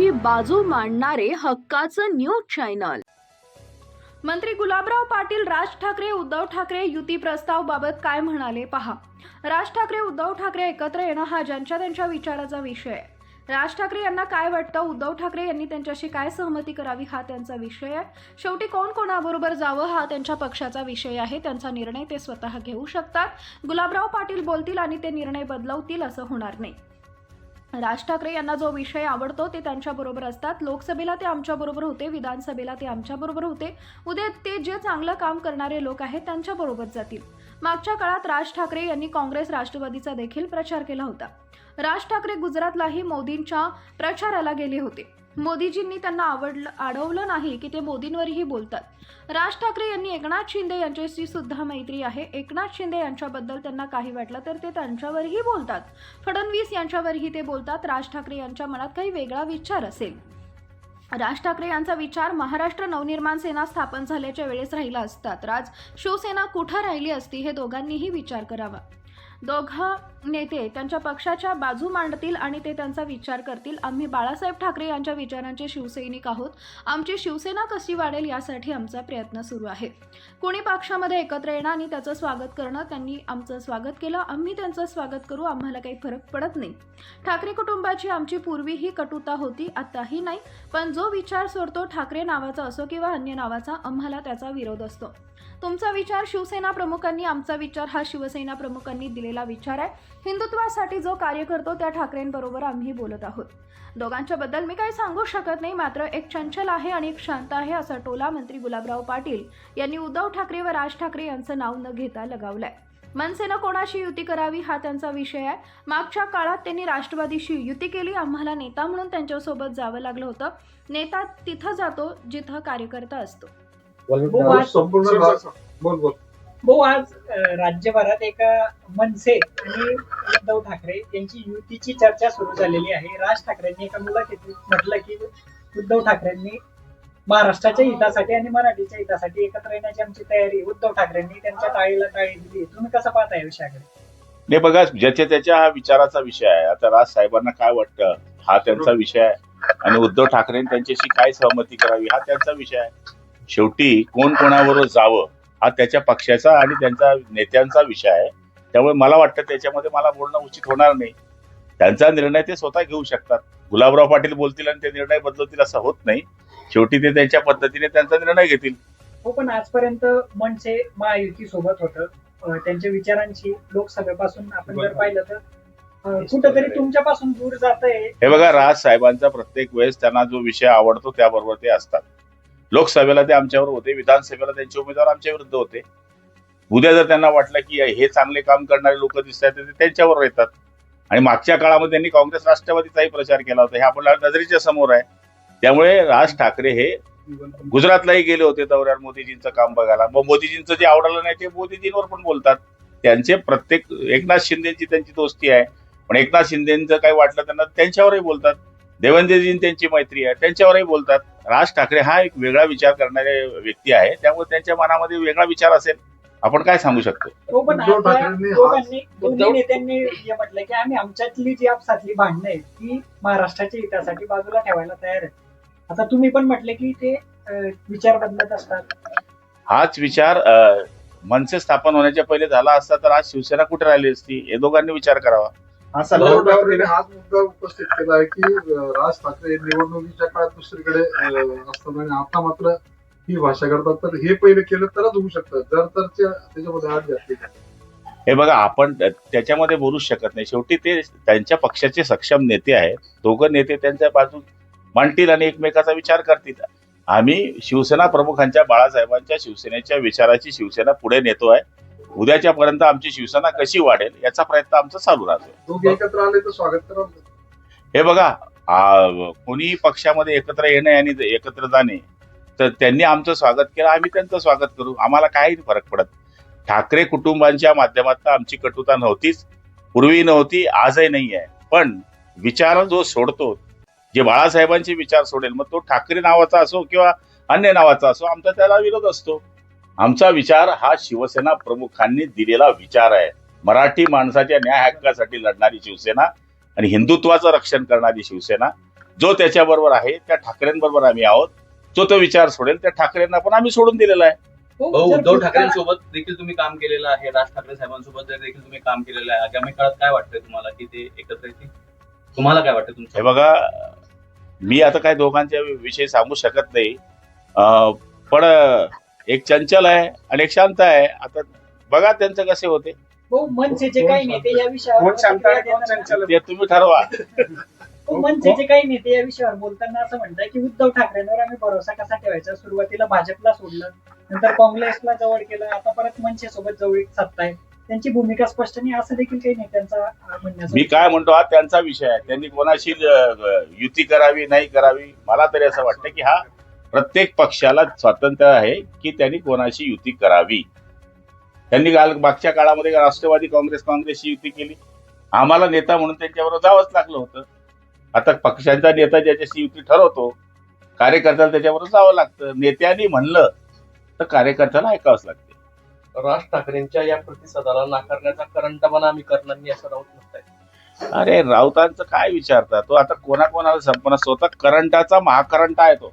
कुटुंबाची बाजू मांडणारे हक्काचं न्यूज चॅनल. मंत्री गुलाबराव पाटील राज ठाकरे उद्धव ठाकरे युती प्रस्ताव बाबत काय म्हणाले पहा. राज ठाकरे उद्धव ठाकरे एकत्र येणं हा ज्यांच्या त्यांच्या विचाराचा विषय आहे. राज ठाकरे यांना काय वाटतं? उद्धव ठाकरे यांनी त्यांच्याशी काय सहमती करावी हा त्यांचा विषय आहे. शेवटी कोण कोणाबरोबर जावं हा त्यांच्या पक्षाचा विषय आहे. त्यांचा निर्णय ते स्वतः घेऊ शकतात. गुलाबराव पाटील बोलतील आणि ते निर्णय बदलवतील असं होणार नाही. राज ठाकरे यांना जो विषय आवडतो ते त्यांच्याबरोबर असतात. लोकसभेला ते आमच्याबरोबर होते विधानसभेला ते आमच्याबरोबर होते. उद्या ते जे चांगलं काम करणारे लोक आहेत त्यांच्याबरोबर जातील. मागच्या काळात राज ठाकरे यांनी काँग्रेस राष्ट्रवादीचा देखील प्रचार केला होता. राज ठाकरे गुजरातलाही मोदींच्या प्रचाराला गेले होते. मोदीजींनी त्यांना आवडलं अडवलं नाही की ते मोदींवरही बोलतात. राज ठाकरे यांनी एकनाथ शिंदे यांच्याशी सुद्धा मैत्री आहे. एकनाथ शिंदे यांच्याबद्दल त्यांना काही वाटलं तर ते त्यांच्यावरही बोलतात. फडणवीस यांच्यावरही ते बोलतात. राज ठाकरे यांच्या मनात काही वेगळा विचार असेल. राज ठाकरे यांचा विचार महाराष्ट्र नवनिर्माण सेना स्थापन झाल्याच्या वेळेस राहिला असतात राज आज शिवसेना कुठं राहिली असती हे दोघांनीही विचार करावा. दोघं नेते त्यांच्या पक्षाच्या बाजू मांडतील आणि ते त्यांचा विचार करतील. आम्ही बाळासाहेब ठाकरे यांच्या विचारांचे शिवसैनिक आहोत. आमची शिवसेना कशी वाढेल यासाठी आमचा प्रयत्न सुरू आहे. कोणी पक्षामध्ये एकत्र येणं आणि त्याचं स्वागत करणं त्यांनी आमचं स्वागत केलं आम्ही त्यांचं स्वागत करू आम्हाला काही फरक पडत नाही. ठाकरे कुटुंबाची आमची पूर्वीही कटुता होती आताही नाही. पण जो विचार सोडतो ठाकरे नावाचा असो किंवा अन्य नावाचा आम्हाला त्याचा विरोध असतो. तुमचा विचार शिवसेना प्रमुखांनी आमचा विचार हा शिवसेना प्रमुखांनी दिलेला विचार आहे. हिंदुत्वासाठी जो कार्य करतो त्या ठाकरेंबरोबर आम्ही बोलत आहोत. दोघांच्या बद्दल मी काही सांगू शकत नाही मात्र एक चंचल आहे आणि एक शांत आहे असा टोला मंत्री गुलाबराव पाटील यांनी उद्धव ठाकरे व राज ठाकरे यांचं नाव न घेता लगावलंय. मनसेनं कोणाशी युती करावी हा त्यांचा विषय आहे. मागच्या काळात त्यांनी राष्ट्रवादीशी युती केली आम्हाला नेता म्हणून त्यांच्यासोबत जावं लागलं होतं. नेता तिथं जातो जिथं कार्यकर्ता असतो. भाऊ, आज- राज्यभरात एका मनसे आणि उद्धव ठाकरे यांची युतीची चर्चा सुरू झालेली आहे. राज ठाकरेंनी एका मुलाखतीत म्हटलं की उद्धव ठाकरेंनी महाराष्ट्राच्या हितासाठी आणि मराठीच्या हितासाठी एकत्र येण्याची आमची तयारी उद्धव ठाकरेंनी त्यांच्या टाळीला टाळी दिली तुम्ही कसं पाहता या विषयाकडे? नाही बघा ज्याच्या त्याच्या हा विचाराचा विषय आहे. आता राज साहेबांना काय वाटतं? हा त्यांचा विषय आहे. आणि उद्धव ठाकरे त्यांच्याशी काय सहमती करावी? हा त्यांचा विषय आहे. शेवटी कोण कोणाबरोबर जावं? हा त्याच्या पक्षाचा आणि त्यांच्या नेत्यांचा विषय आहे. त्यामुळे मला वाटतं त्याच्यामध्ये मला बोलणं उचित होणार नाही. त्यांचा निर्णय ते स्वतः घेऊ शकतात. गुलाबराव पाटील बोलतील आणि ते निर्णय बदलतील असं होत नाही. शेवटी ते त्यांच्या पद्धतीने त्यांचा निर्णय घेतील. हो पण आजपर्यंत मनसे महायुती सोबत होतं त्यांच्या विचारांची लोकसभेपासून आपण जर पाहिलं तर कुठंतरी तुमच्यापासून दूर जात आहे हे बघा राज साहेबांचा प्रत्येक वेळेस त्यांना जो विषय आवडतो त्याबरोबर ते असतात. लोकसभेला ते आमच्यावर होते विधानसभेला त्यांचे उमेदवार आमच्या विरुद्ध होते. उद्या जर त्यांना वाटलं की हे चांगले काम करणारे लोक दिसत आहेत तर ते त्यांच्यावर येतात. आणि मागच्या काळामध्ये त्यांनी काँग्रेस राष्ट्रवादीचाही प्रचार केला होता हे आपल्या नजरेच्या समोर आहे. त्यामुळे राज ठाकरे हे गुजरातलाही गेले होते दौऱ्यावर मोदीजींचं काम बघायला. मग मोदीजींचं जे आवडलं नाही ते मोदीजींवर पण बोलतात. त्यांचे प्रत्येक एकनाथ शिंदेची त्यांची दोस्ती आहे. पण एकनाथ शिंदेचं काही वाटलं त्यांना त्यांच्यावरही बोलतात. देवेंद्रजी त्यांची मैत्री आहे त्यांच्यावरही बोलतात. राज ठाकरे हा एक वेगळा विचार करणारे व्यक्ती आहे. त्यामुळे त्यांच्या मनामध्ये वेगळा विचार असेल आपण काय सांगू शकतो? हो नेत्यांनी हे म्हटलं की आम्ही आमच्यातली जी आपसातली भांडणं आहेत ती महाराष्ट्राच्या हितासाठी बाजूला ठेवायला तयार आहे आता तुम्ही पण म्हटले की ते विचार बदलत असतात. हाच विचार मनसे स्थापन होण्याच्या पहिले झाला असता तर आज शिवसेना कुठे राहिली असती? हे दोघांनी विचार करावा. उद्धव ठाकरेंनी हाच मुद्दा उपस्थित केला आहे की राज ठाकरे निवडणुकीच्या काळात दुसरीकडे असतात आणि आता मात्र ही भाषा करतात. तर हे पहिले केलं तरच होऊ शकतं. जर तर त्या- त्याच्यामध्ये आठ घातली हे बघा आपण त्या- त्याच्यामध्ये बोलूच शकत नाही. शेवटी ते त्यांच्या पक्षाचे सक्षम नेते आहेत. दोघं नेते त्यांच्या बाजू मांडतील आणि एकमेकाचा विचार करतील. आम्ही शिवसेना प्रमुखांच्या बाळासाहेबांच्या शिवसेनेच्या विचाराची शिवसेना पुढे नेतोय उद्याच्या पर्यंत आमची शिवसेना कशी वाढेल याचा प्रयत्न आमचा चालू एकत्र आले तर स्वागत हे बघा कोणी पक्षामध्ये एकत्र येणे आणि एकत्र जाणे तर त्यांनी आमचं स्वागत केलं आम्ही त्यांचं स्वागत करू. आम्हाला काही फरक पडत ठाकरे कुटुंबांच्या माध्यमातून आमची कटुता नव्हतीच पूर्वी नव्हती आजही नाही आहे. पण विचार जो सोडतो जे बाळासाहेबांचे विचार सोडेल मग तो ठाकरे नावाचा असो किंवा अन्य नावाचा असो आमचा त्याला विरोध असतो. आमचा विचार हा शिवसेना प्रमुखांनी दिलेला विचार आहे. मराठी माणसाच्या न्याय हक्कासाठी लढणारी शिवसेना आणि हिंदुत्वाचं रक्षण करणारी शिवसेना जो त्याच्याबरोबर आहे त्या ठाकरेंबरोबर आम्ही आहोत. जो तो विचार सोडेल त्या ठाकरेंना पण आम्ही सोडून दिलेला आहे. हो, उद्धव ठाकरेंसोबत देखील तुम्ही काम केलेलं आहे. राज ठाकरे साहेबांसोबत देखील तुम्ही काम केलेलं आहे. आगामी काळात काय वाटतंय तुम्हाला की ते एकत्र येतील? तुम्हाला काय वाटतं हे तुमचं बघा मी आता काय दोघांच्या विषयी सांगू शकत नाही. पण एक चंचल आहे आणि एक शांत आहे. आता बघा त्यांचं कसे होते. मनसेचे काही नेते या विषयावर कोण शांत आहे, कोण प्रतिक्रिया चंचल ते तुम्ही ठरवा. मनसेचे काही नेते या विषयावर बोलताना असं म्हणतात की उद्धव ठाकरेंवर आम्ही भरोसा कसा ठेवायचा? सुरुवातीला भाजपला सोडलं नंतर काँग्रेसला जवळ केलं आता परत मनसे सोबत जवळ सत्ता आहे. त्यांची भूमिका स्पष्ट नाही असं देखील काही नेत्यांचा अं, म्हणण्याचा मी काय म्हणतो हा त्यांचा विषय आहे. त्यांनी कोणाशी अं, युती करावी नाही करावी मला तरी असं वाटतं की हा प्रत्येक पक्षाला स्वातंत्र्य आहे की त्यांनी कोणाशी युती करावी? त्यांनी काल मागच्या काळामध्ये राष्ट्रवादी काँग्रेस काँग्रेसची युती केली. आम्हाला नेता म्हणून त्यांच्याबरोबर जावंच लागलं होतं. आता पक्षांचा नेता ज्याच्याशी युती ठरवतो कार्यकर्त्याला त्याच्याबरोबर जावं लागतं. नेत्यांनी म्हणलं तर कार्यकर्त्याला ऐकावंच लागते. राज ठाकरेंच्या या प्रतिसादाला नाकारण्याचा करंटपणा आम्ही करणार नाही असं राऊत म्हणताय अरे राऊतांचं काय विचारता? तो आता कोणाकोणाला संपन्न स्वतः करंटाचा महाकरंट आहे तो.